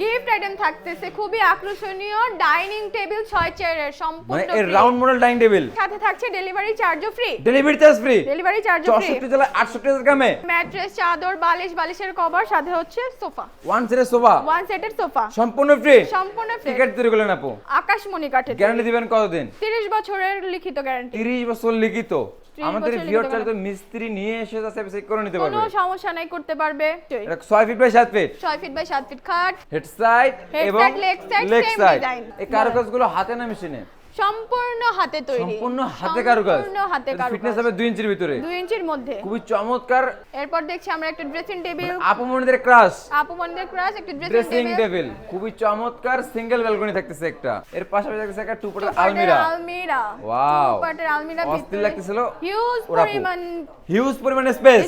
Gift item থাকতেছে খুবই আকর্ষণীয়। ডাইনিং টেবিল ছয় চেয়ারের মানে সম্পূর্ণ এর রাউন্ড মডেল ডাইনিং টেবিল? সাথে থাকছে ডেলিভারি চার্জও free delivery charge free delivery চার্জও ফ্রি চৌষট্টি জেলায় আটষট্টি হাজার গ্রামে? ম্যাট্রেস চাদর বালিশ বালিশের কভার সাথে হচ্ছে সোফা ওয়ান সিটের সোফা ওয়ান সেটের সোফা সম্পূর্ণ ফ্রি সম্পূর্ণ ফ্রি টিকিট তৈরি করলেন আপু? আকাশমণি কাঠের গ্যারান্টি দিবেন কতদিন? 30 বছরের লিখিত গ্যারান্টি তিরিশ বছর লিখিত। 30 আমাদের ভিউয়ার চাইলে মিস্ত্রি নিয়ে এসে যাচ্ছে চেক করে নিতে কোনো পারবে। সমস্যা নাই করতে পারবে। এটা 6 feet by 7 feet 6 feet by 7 feet খাট। হেড সাইড এবং লেগ সাইড সেম ডিজাইন এই কারুকাজগুলো হাতে না মেশিনে? সম্পূর্ণ হাতে তৈরি। সম্পূর্ণ হাতে কারুকাজ। সম্পূর্ণ হাতে ফিটনেস হবে দুই ইঞ্চির ভিতরে। দুই ইঞ্চির মধ্যে। খুবই চমৎকার। এরপর দেখছি আমরা একটা ড্রেসিং টেবিল আপু মনিদের ক্রাশ আপু মন্দির ক্রাশ একটা ড্রেসিং টেবিল খুবই চমৎকার সিঙ্গেল ব্যালকনি থাকতেছে একটা। এর পাশাপাশি থাকতেছে একটা টু পার্টের আলমিরা আলমিরা Wow. পার্টের আলমিরা অস্থির লাগতেছিল। হিউজ পরিমাণ হিউজ পরিমাণে স্পেস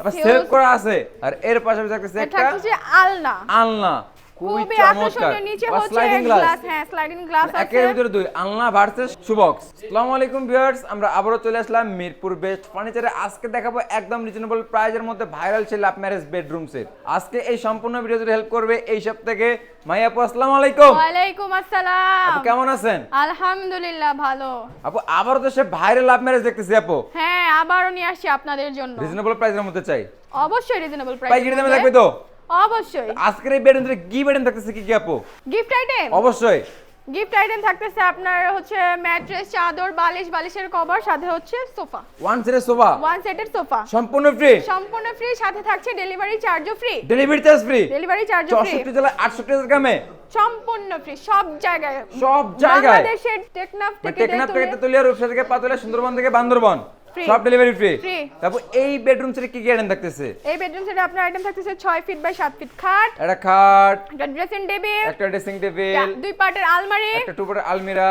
আবার সেভ করা আছে। আর এর পাশাপাশি থাকতেছে একটা থাকছে আলনা। আলনা। খুবই চমৎকার। নিচে হচ্ছে স্লাইডিং গ্লাস হ্যাঁ স্লাইডিং গ্লাস আছে একের ভিতরে দুই আলনা ভার্সেস সুবক্স আসসালামু আলাইকুম ভিউয়ার্স আমরা আবারও চলে আসলাম মিরপুর বেস্ট ফার্নিচারে আজকে দেখাবো একদম রিজনেবল প্রাইজের মধ্যে ভাইরাল সেই লাভ ম্যারেজ বেডরুম সেট আজকে এই সম্পূর্ণ ভিডিওতে হেল্প করবে এই সব থেকে। মাইয়া আপু আসসালামু আলাইকুম। ওয়ালাইকুম আসসালাম। আপু কেমন আছেন? আলহামদুলিল্লাহ ভালো। আপু আবারও তো সে ভাইরাল লাভ ম্যারেজ দেখতেছি আপু। হ্যাঁ আবারও নিয়ে আসছি আপনাদের জন্য। রিজনেবল প্রাইজের মধ্যে চাই। অবশ্যই রিজনেবল পাইকারি দামে প্রাইস থাকবে তো? অবশ্যই। আজকের এই বেডরুম কি বেডরুম থাকতেছে কি কি আপু? গিফট আইটেম অবশ্যই। গিফট আইটেম থাকতেছে আপনার হচ্ছে ম্যাট্রেস চাদর বালিশ বালিশের কভার সাথে হচ্ছে সোফা ওয়ান সিটের সোফা ওয়ান সেটের সোফা সম্পূর্ণ ফ্রি সম্পূর্ণ ফ্রি সাথে থাকছে ডেলিভারি চার্জও free delivery charge free delivery free চৌষট্টি জেলায় আটষট্টি হাজার গ্রামে? সম্পূর্ণ ফ্রি সব জায়গায়। সব জায়গায়? বাংলাদেশের টেকনাফ থেকে টেকনাফ থেকে তেতুলিয়া রূপসা থেকে পাতুলিয়া সুন্দরবন থেকে বান্দরবন. সব ডেলিভারি ফ্রি তারপর এই বেডরুম সেটে কি কি আইটেম থাকতেছে? এই বেডরুম সেটে আপনার আইটেম থাকতেছে ছয় ফিট বাই সাত ফিট খাট। একটা খাট একটা ড্রেসিং টেবিল একটা ড্রেসিং টেবিল দুই পার্টের আলমারি একটা টু আলমিরা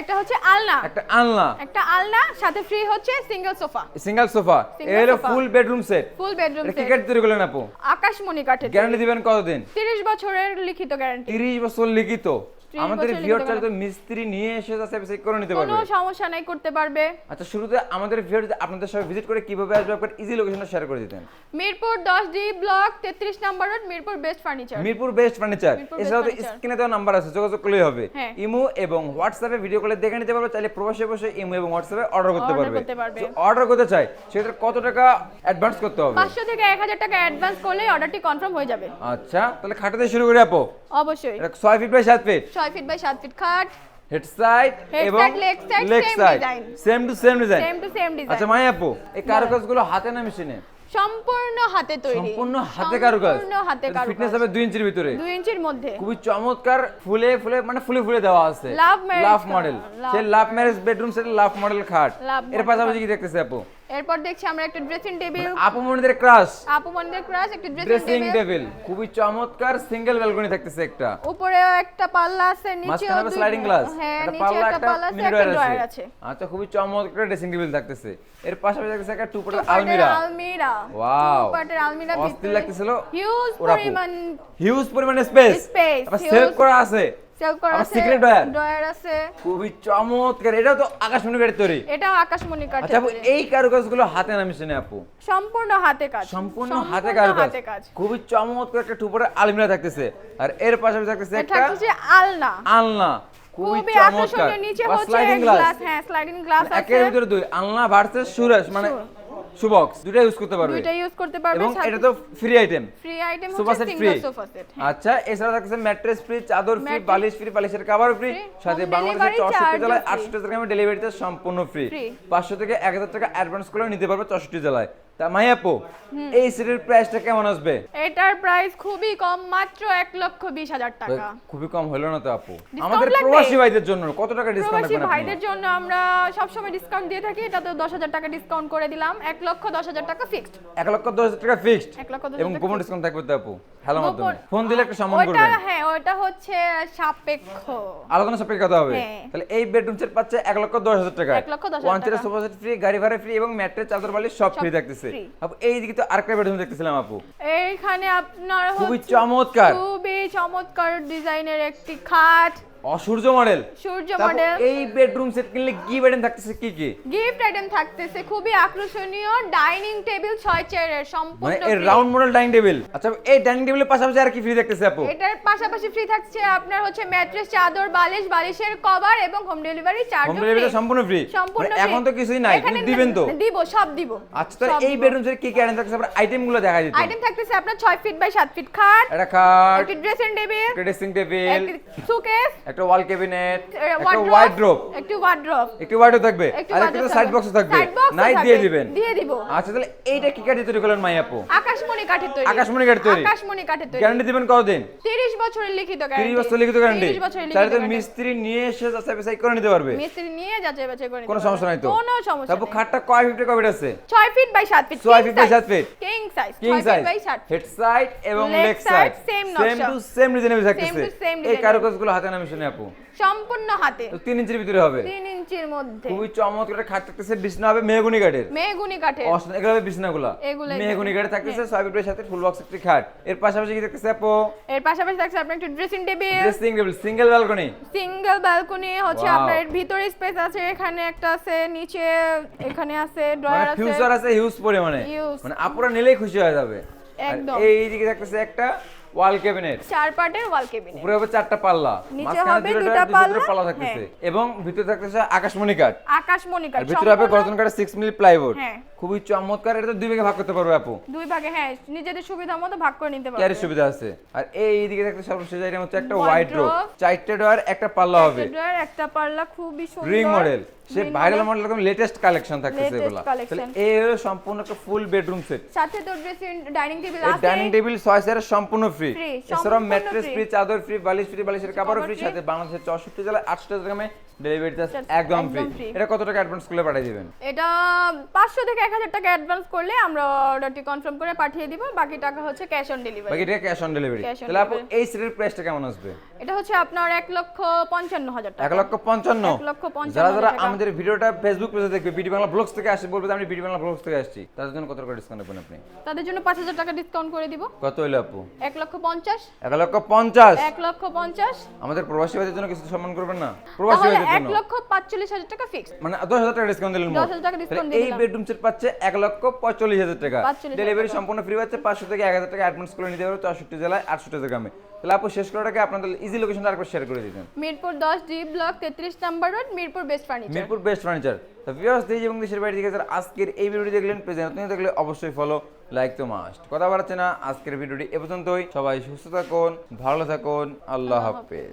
একটা হচ্ছে আলনা। একটা আলনা। একটা আলনা সাথে ফ্রি হচ্ছে সিঙ্গেল সোফা সিঙ্গেল সোফা হলো full bedroom set full bedroom set কাঠ তৈরি করলেন আপু? আকাশমণি কাঠের গ্যারান্টি দিবেন কতদিন? 30 বছরের লিখিত গ্যারান্টি তিরিশ বছর লিখিত। 30 আমাদের ভিউয়ার চাইলে মিস্ত্রি নিয়ে এসে যাচ্ছে চেক করে নিতে পারবে। কোনো সমস্যা নাই করতে পারবে। আচ্ছা শুরুতে আমাদের ভিউয়ার আপনাদের সবাই ভিজিট করে কীভাবে আসবে আপনার ইজি লোকেশনটা শেয়ার করে দিতেন। মিরপুর 10 ডি ব্লক 33 নম্বর road Mirpur best furniture Mirpur best furniture এছাড়াও তো স্ক্রিনে দেওয়া নাম্বার আছে যোগাযোগ করলেই হবে। হ্যাঁ। ইমো এবং হোয়াটসঅ্যাপে ভিডিও কলে দেখে নিতে পারবে চাইলে প্রবাসে বসে ইমো এবং হোয়াটসঅ্যাপে অর্ডার করতে পারবে। অর্ডার করতে চাই সেক্ষেত্রে কত টাকা অ্যাডভান্স করতে হবে? 500 থেকে 1000 টাকা অ্যাডভান্স করলে অর্ডারটি কনফার্ম হয়ে যাবে। আচ্ছা তাহলে খাটাতে শুরু করি আপু। অবশ্যই। এটা ছয় ফিট বাই সাত ফিট 6 ফিট বাই 7 ফিট খাট। হেড সাইড এবং leg side same to same design same to same আচ্ছা ডিজাইন মাই আপু এই কারুকাজগুলো হাতে না মেশিনে? সম্পূর্ণ হাতে তৈরি। সম্পূর্ণ হাতে কারুকাজ। সম্পূর্ণ হাতে ফিটনেস হবে দুই ইঞ্চির ভিতরে। 2 ইঞ্চির মধ্যে। খুবই চমৎকার ফুলে ফুলে মানে ফুলে ফুলে দেওয়া আছে। Love marriage লাভ মডেল সেই love marriage bedroom set love model খাট। এর পাশাপাশি কি দেখতেছে আপু? এরপর দেখছি আমরা একটা ড্রেসিং টেবিল আপু মনিদের ক্রাশ আপু মন্দির ক্রাশ একটা ড্রেসিং টেবিল খুবই চমৎকার সিঙ্গেল ব্যালকনি থাকতেছে একটা। উপরেও একটা পাল্লা আছে নিচেও মাঝখানে হবে স্লাইডিং গ্লাস হ্যাঁ একটা নিচে পাল্লা একটা একটা পাল্লা আছে একটা ড্রয়ার আছে। আচ্ছা খুবই চমৎকার ড্রেসিং টেবিল থাকতেছে। এর পাশাপাশি থাকতেছে একটা টু পার্টের পার্টের আলমিরা আলমিরা Wow. টু পার্টের আলমিরা অস্থির লাগতেছিল। হিউজ পরিমাণ হিউজ পরিমাণে স্পেস আবার সেভ করা আছে। সেল করা আছে secret drawer। ড্রয়ার আছে। খুবই চমৎকার এটাও তো আকাশমণি কাঠের তৈরি। এটাও আকাশমণি কাঠের আচ্ছা আপু এই কারুকাজগুলো হাতে না আপু? সম্পূর্ণ হাতে কাজ। সম্পূর্ণ হাতে কাজ। খুবই চমৎকার একটা টুপরে আলমিরা থাকতেছে। আর এর পাশাপাশি থাকতেছে এটা একটা হচ্ছে আলনা। আলনা। খুবই চমৎকার। নিচে হচ্ছে গ্লাস গ্লাস হ্যাঁ স্লাইডিং গ্লাস আছে একের ভিতরে দুই আলনা ভার্সেস সুরেশ মানে সুবক্স দুটো ইউজ করতে পারবে। ইউজ করতে পারবে এবং এটা তো free item free item sofa set free sofa set আচ্ছা এছাড়া থাকছে ম্যাট্রেস ফ্রি চাদর ফ্রি বালিশ ফ্রি বালিশের কভার ফ্রি সাথে বাংলাদেশের চৌষট্টি জেলায়। আটষট্টি গ্রামে ডেলিভারিতে সম্পূর্ণ ফ্রি। পাঁচশো থেকে এক হাজার টাকা অ্যাডভান্স করেও নিতে পারবে চৌষট্টি জেলায়। তা এই সেটের প্রাইসটা কেমন আসবে? এটার প্রাইস খুবই কম মাত্র এক লক্ষ বিশ হাজার টাকা। খুবই কম হলো না তো আপু? আমাদের প্রবাসী ভাইদের জন্য কত টাকা ডিসকাউন্ট প্রবাসী ভাইদের জন্য আমরা সবসময় ডিসকাউন্ট দিয়ে থাকি এটাতে দশ হাজার টাকা ডিসকাউন্ট করে দিলাম। এক লক্ষ দশ হাজার টাকা ফিক্সড এক লক্ষ দশ হাজার টাকা ফিক্সড এক লক্ষ দশ এবং টাকা ডিসকাউন্ট থাকবে তো আপু। হ্যালো মাধ্যমে। ফোন দিলে একটা সম্মান করবেন। হ্যাঁ ওটা হচ্ছে সাপেক্ষ। আলোচনা সাপেক্ষে কথা হবে। হ্যাঁ। তাহলে এই বেডরুম সেট পাচ্ছে এক লক্ষ দশ হাজার টাকা এক লক্ষ দশ one chair sofa set free গাড়ি ভাড়া ফ্রি এবং ম্যাট্রেস চাদর সব সব ফ্রি থাকতেছে। আপু এই দিকে তো আরেকটা বেডরুম দেখতেছিলাম আপু। এইখানে আপনার খুবই চমৎকার। খুবই চমৎকার ডিজাইনের একটি খাট। অসূর্য মডেল। সূর্য মডেল। এই বেডরুম সেট কিনলে কি বেডেন থাকতেছে কি কি? গিফট আইটেম থাকতেছে খুবই আকর্ষণীয়। ডাইনিং টেবিল ছয় চেয়ারের মানে সম্পূর্ণ এই রাউন্ড মডেল ডাইনিং টেবিল আচ্ছা এই ডাইনিং টেবিলের পাশাপাশি আর কি ফ্রি থাকতেছে আপু? এটার পাশাপাশি ফ্রি থাকছে আপনার হচ্ছে ম্যাট্রেস চাদর বালিশ বালিশের কভার এবং home delivery charge home delivery সম্পূর্ণ ফ্রি সম্পূর্ণ এখন তো কিছুই নাই। কিন্তু দিবেন তো? দিব সব দিব। আচ্ছা তাহলে এই বেডরুম সেট কি কি আইটেম থাকতেছে? আপনার আইটেমগুলো দেখা যেত আইটেম থাকতেছে আপনার 6 ফিট বাই 7 ফিট খাট একটা খাট একটি ড্রেসিং টেবিল একটা ড্রেসিং টেবিল একটি সুকেস একটা ওয়াল ক্যাবিনেট একটা ওয়ার্ড্রোব একটি ওয়ার্ড্রপ একটি ওয়ার্ড্রোব থাকবে। আর একটা সাইড। বক্স থাকবে। Side box ও নাই দিয়ে দিবেন। দিয়ে দিব। আচ্ছা তাহলে এইটা কি কাঠে তৈরি করলেন মাই আপু? আকাশমণি কাঠের তৈরি। আকাশমণি কাঠের তৈরি? আকাশমণি কাঠের তৈরি। গ্যারান্টি দিবেন কতদিন? 30 বছরের লিখিত গ্যারান্টি 30 বছর লিখিত গ্যারান্টি 30 বছরের লিখিত তাহলে তো মিস্ত্রি নিয়ে এসে যাচাই বাছাই করে নিতে পারবে। মিস্ত্রি নিয়ে যাচাই বাছাই করে নিতে কোনো সমস্যা নাই তো। কোনো সমস্যা তারপর খাটটা কয় ফিটে কয় ফিট আছে? 6 feet by 7 feet 6 feet by 7 feet king size king size feet by 7 feet head side এবং leg side same. To same ডিজাইনে থাকতেছে to same এই কারুকাজগুলো হাতে নামে শুনে আপু? সম্পূর্ণ হাতে। তো 3 ইঞ্চির ভিতরে হবে? 3 ইঞ্চির মধ্যে। খুবই চমৎকার একটা খাট থাকতেছে বিছনা হবে মেহগুনি কাঠের। মেহগুনি কাঠের। অসাধারণ এগুলো হবে বিছনাগুলো। এগুলো মেহগুনি এগুলো। কাঠে থাকতেছে 6 ফিটের সাথে ফুল বক্স একটি খাট। এর পাশাপাশি কি থাকতেছে আপু? এর পাশাপাশি থাকছে আপনার একটু dressing table dressing table single balcony single balcony হচ্ছে আপনার এর ভিতরে স্পেস আছে এখানে একটা আছে নিচে এখানে আছে মানে ড্রয়ার আছে। ফিউচার আছে হিউজ পরিমাণে। মানে আপুরা নিলেই খুশি হয়ে যাবে। একদম। এই দিকে থাকতেছে একটা ওয়াল ক্যাবিনেট। চার পার্টের ওয়াল কেবিনেট উপরে হবে চারটা পাল্লা। নিচে হবে দুটো পাল্লা, পাল্লা থাকতেছে। হ্যাঁ। এবং ভিতরে থাকতেছে আকাশমণি কাঠ। আকাশমণি কাঠ ভিতরে হবে গর্জন কাঠের সিক্স মিলি প্লাইউড হ্যাঁ। খুবই চমৎকার এটা দুই ভাগে ভাগ করতে পারবে আপু। দুই ভাগে হ্যাঁ নিজেদের সুবিধা মতো ভাগ করে নিতে পারবে। সুবিধা আছে। আর এই দিকে থাকতে সর্বশেষ আইটেম হচ্ছে একটা। হোয়াইট ড্রপ চারটে ডোয়ার একটা পাল্লা হবে। একটা drawer, একটা পাল্লা খুবই সুন্দর। রিং মডেল সে ভাইরাল মডেল একদম লেটেস্ট কালেকশন থাকতেছে এগুলা। তাহলে এই হলো সম্পূর্ণ একটা ফুল বেডরুম সেট সাথে তো ড্রেসিং ডাইনিং টেবিল আছে। ডাইনিং টেবিল চেয়ারের সম্পূর্ণ ফ্রি Free, এছাড়াও ম্যাট্রেস ফ্রি চাদর ফ্রি বালিশ ফ্রি বালিশের কাপড় ফ্রি সাথে বাংলাদেশের চৌষট্টি জেলায় আটশো গ্রামে ডেলিভারি চার্জ একদম ফ্রি এটা কত টাকা অ্যাডভান্স করলে পাঠিয়ে দিবেন? এটা পাঁচশো থেকে এক হাজার টাকা অ্যাডভান্স করলে আমরা অর্ডারটি কনফার্ম করে পাঠিয়ে দিব। বাকি টাকা হচ্ছে ক্যাশ অন ডেলিভারি বাকি টাকা ক্যাশ অন ডেলিভারি তাহলে আপু। এই সেটের প্রাইসটা কেমন আসবে? এটা হচ্ছে আপনার এক লক্ষ পঞ্চান্ন হাজার টাকা। এক লক্ষ পঞ্চান্ন। এক লক্ষ যারা যারা আমাদের ভিডিওটা ফেসবুক পেজে দেখবে বিডি বাংলা ব্লগস থেকে আসে বলবে আমি বিডি বাংলা ব্লগস থেকে আসছি। তাদের জন্য কত টাকা ডিসকাউন্ট দেবেন আপনি? তাদের জন্য পাঁচ হাজার টাকা ডিসকাউন্ট করে দিব। কত হইল আপু? এক লক্ষ পঞ্চাশ। এক লক্ষ পঞ্চাশ। এক লক্ষ পঞ্চাশ। আমাদের প্রবাসী ভাইদের জন্য কিছু সম্মান করবেন না? প্রবাসী ভাইদের এক জন্য। লক্ষ পাঁচচল্লিশ হাজার টাকা ফিক্স মানে দশ হাজার টাকা ডিসকাউন্ট দিলেন মোট। 10,000 টাকা ডিসকাউন্ট দিয়ে এই বেডরুম সেট পাচ্ছে এক লক্ষ পঁয়তাল্লিশ হাজার টাকা। ডেলিভারি সম্পূর্ণ ফ্রি পাচ্ছে পাঁচশো থেকে এক হাজার টাকা অ্যাডভান্স করে নিতে পারবে চৌষট্টি জেলায় আটষট্টি গ্রামে তাহলে আপু শেষ আগে আপনাদের ইজি লোকেশনটা আরেকবার শেয়ার করে দিতেন। মিরপুর দশ ডি ব্লক তেত্রিশ number road Mirpur best furniture. Mirpur best furniture. তো ভিউয়ার্স দেশ এবং দেশের বাইরে থেকে যারা আজকের এই ভিডিওটি দেখলেন প্রেজেন্ট আপনি দেখলে অবশ্যই ফলো লাইক তো মাস্ট কথা বাড়াচ্ছে না আজকের ভিডিওটি এ পর্যন্তই। সবাই সুস্থ থাকুন ভালো থাকুন আল্লাহ হাফেজ।